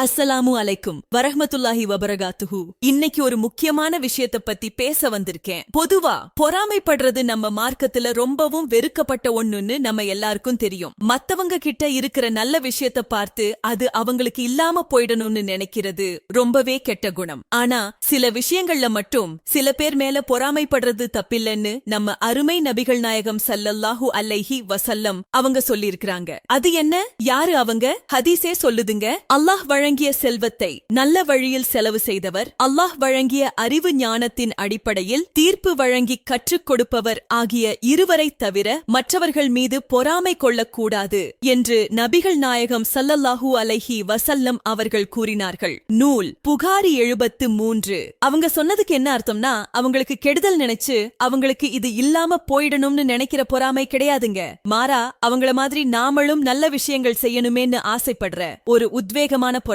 அஸ்ஸலாமு அலைக்கும். வரஹமத்துல்லாஹி வபரகாத்துஹு. இன்னைக்கு ஒரு முக்கியமான விஷயத்த பத்தி பேச வந்திருக்கேன். பொதுவா பொறாமைப்படுறது நம்ம மார்க்கத்துல ரொம்பவும் வெறுக்கப்பட்ட ஒண்ணுன்னு நம்ம எல்லாருக்கும் தெரியும். மத்தவங்க கிட்ட இருக்கிற நல்ல விஷயத்த பார்த்து அது அவங்களுக்கு இல்லாம போயிடணும்னு நினைக்கிறது ரொம்பவே கெட்ட குணம். ஆனா சில விஷயங்கள்ல மட்டும் சில பேர் மேல பொறாமைப்படுறது தப்பில்லைன்னு நம்ம அருமை நபிகள் நாயகம் சல்லல்லாஹு அல்லஹி வசல்லம் அவங்க சொல்லியிருக்கிறாங்க. அது என்ன? யாரு அவங்க? ஹதீஸே சொல்லுதுங்க. அல்லாஹ் வழங்கிய செல்வத்தை நல்ல வழியில் செலவு செய்தவர் அல்லாஹ் வழங்கிய அறிவு ஞானத்தின் அடிப்படையில் தீர்ப்பு வழங்கி கற்றுக் கொடுப்பவர் ஆகிய இருவரை தவிர மற்றவர்கள் மீது பொறாமை கொள்ளக்கூடாது என்று நபிகள் நாயகம் சல்லல்லாஹூ அலைஹி வசல்லம் அவர்கள் கூறினார்கள். நூல் புகாரி எழுபத்து மூன்று. அவங்க சொன்னதுக்கு என்ன அர்த்தம்னா அவங்களுக்கு கெடுதல் நினைச்சு அவங்களுக்கு இது இல்லாம போயிடணும்னு நினைக்கிற பொறாமை கிடையாதுங்க. மாறா அவங்கள மாதிரி நாமளும் நல்ல விஷயங்கள் செய்யணுமேன்னு ஆசைப்படுற ஒரு உத்வேகமான பொறாமை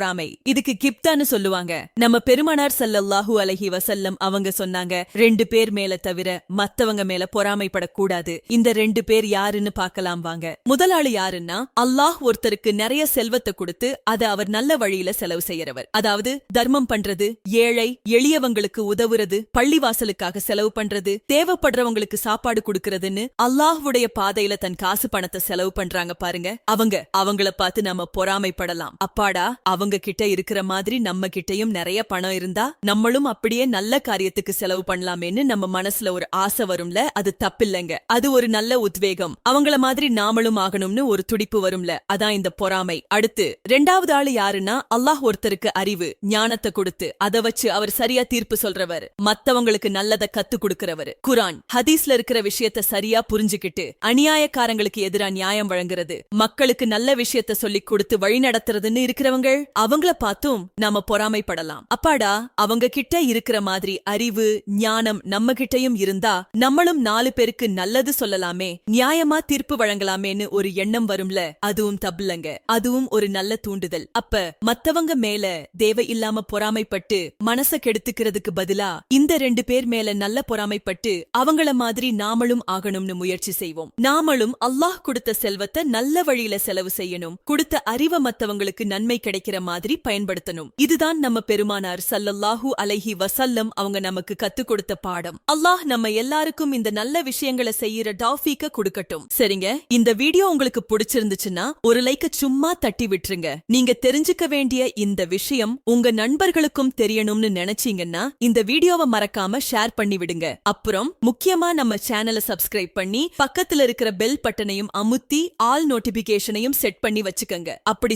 இதுக்கு கிப்தான்னு சொல்லுவாங்க. நம்ம பெருமனார் ஸல்லல்லாஹு அலஹி வசல்லம் அவங்க சொன்னாங்க ரெண்டு பேர் மேல தவிர மத்தவங்க மேல பொறாமைப்படக்கூடாது. இந்த ரெண்டு பேர் யாருன்னு பார்க்கலாம் வாங்க. முதலாளி யாருன்னா அல்லாஹ் ஒருத்தருக்கு நிறைய செல்வத்தை கொடுத்து அதை அவர் நல்ல வழியில செலவு செய்யறவர். அதாவது தர்மம் பண்றது ஏழை எளியவங்களுக்கு உதவுறது பள்ளிவாசலுக்காக செலவு பண்றது தேவைப்படுறவங்களுக்கு சாப்பாடு கொடுக்கறதுன்னு அல்லாஹ்வுடைய பாதையில தன் காசு பணத்தை செலவு பண்றாங்க பாருங்க. அவங்க அவங்கள பார்த்து நம்ம பொறாமைப்படலாம். அப்பாடா அவங்க கிட்ட இருக்கிற மாதிரி நம்ம கிட்டயும் நிறைய பணம் இருந்தா நம்மளும் அப்படியே நல்ல காரியத்துக்கு செலவு பண்ணலாமேன்னு நம்ம மனசுல ஒரு ஆசை வரும்ல? அது தப்பில்லைங்க. அது ஒரு நல்ல உத்வேகம். அவங்கள மாதிரி நாமளும் ஆகணும்னு ஒரு துடிப்பு வரும்ல? அதான் இந்த பொறாமை. அடுத்து ரெண்டாவது ஆளு யாருன்னா அல்லாஹ் ஒருத்தருக்கு அறிவு ஞானத்தை கொடுத்து அத வச்சு அவர் சரியா தீர்ப்பு சொல்றவர். மத்தவங்களுக்கு நல்லத கத்து கொடுக்கிறவர். குரான். ஹதீஸ்ல இருக்கிற விஷயத்த சரியா புரிஞ்சுக்கிட்டு அநியாயக்காரங்களுக்கு எதிரா நியாயம் வழங்குறது. மக்களுக்கு நல்ல விஷயத்த சொல்லிக் கொடுத்து வழி நடத்துறதுன்னு இருக்கிறவங்க? அவங்கள பார்த்தும் நாம பொறாமைப்படலாம். அப்பாடா அவங்க கிட்ட இருக்கிற மாதிரி அறிவு ஞானம் நம்ம கிட்டயும் இருந்தா நம்மளும் நாலு பேருக்கு நல்லது சொல்லலாமே நியாயமா தீர்ப்பு வழங்கலாமேன்னு ஒரு எண்ணம் வரும்ல அதுவும் தப்புலங்க. அதுவும் ஒரு நல்ல தூண்டுதல். அப்ப மத்தவங்க மேல தேவையில்லாம பொறாமைப்பட்டு மனச கெடுத்துக்கிறதுக்கு பதிலா இந்த ரெண்டு பேர் மேல நல்ல பொறாமைப்பட்டு அவங்கள மாதிரி நாமளும் ஆகணும்னு முயற்சி செய்வோம். நாமளும் அல்லாஹ் கொடுத்த செல்வத்தை நல்ல வழியில செலவு செய்யணும். கொடுத்த அறிவை மத்தவங்களுக்கு நன்மை கிடைக்கிற மாதிரி பயன்படுத்தணும். இதுதான் நம்ம பெருமானார் சல்லல்லாஹு அலைஹி வசல்லம் அவங்க நமக்கு கத்து கொடுத்த பாடம். அல்லாஹ் நம்ம எல்லாருக்கும் இந்த நல்ல விஷயங்களை செய்யற டாஃபிக்க கொடுக்கட்டும். சரிங்க? இந்த வீடியோ உங்களுக்கு பிடிச்சிருந்துச்சுன்னா ஒரு லைக்க சும்மா தட்டி விட்டுருங்க. நீங்க தெரிஞ்சுக்க வேண்டிய இந்த விஷயம் உங்க நண்பர்களுக்கும் தெரியணும்னு நினைச்சீங்கன்னா இந்த வீடியோவை மறக்காம ஷேர் பண்ணி விடுங்க. அப்புறம் முக்கியமா நம்ம சேனலை சப்ஸ்கிரைப் பண்ணி பக்கத்துல இருக்கிற பெல் பட்டனையும் அமுத்தி ஆல் நோட்டிபிகேஷனையும் செட் பண்ணி வச்சுக்கங்க. அப்படி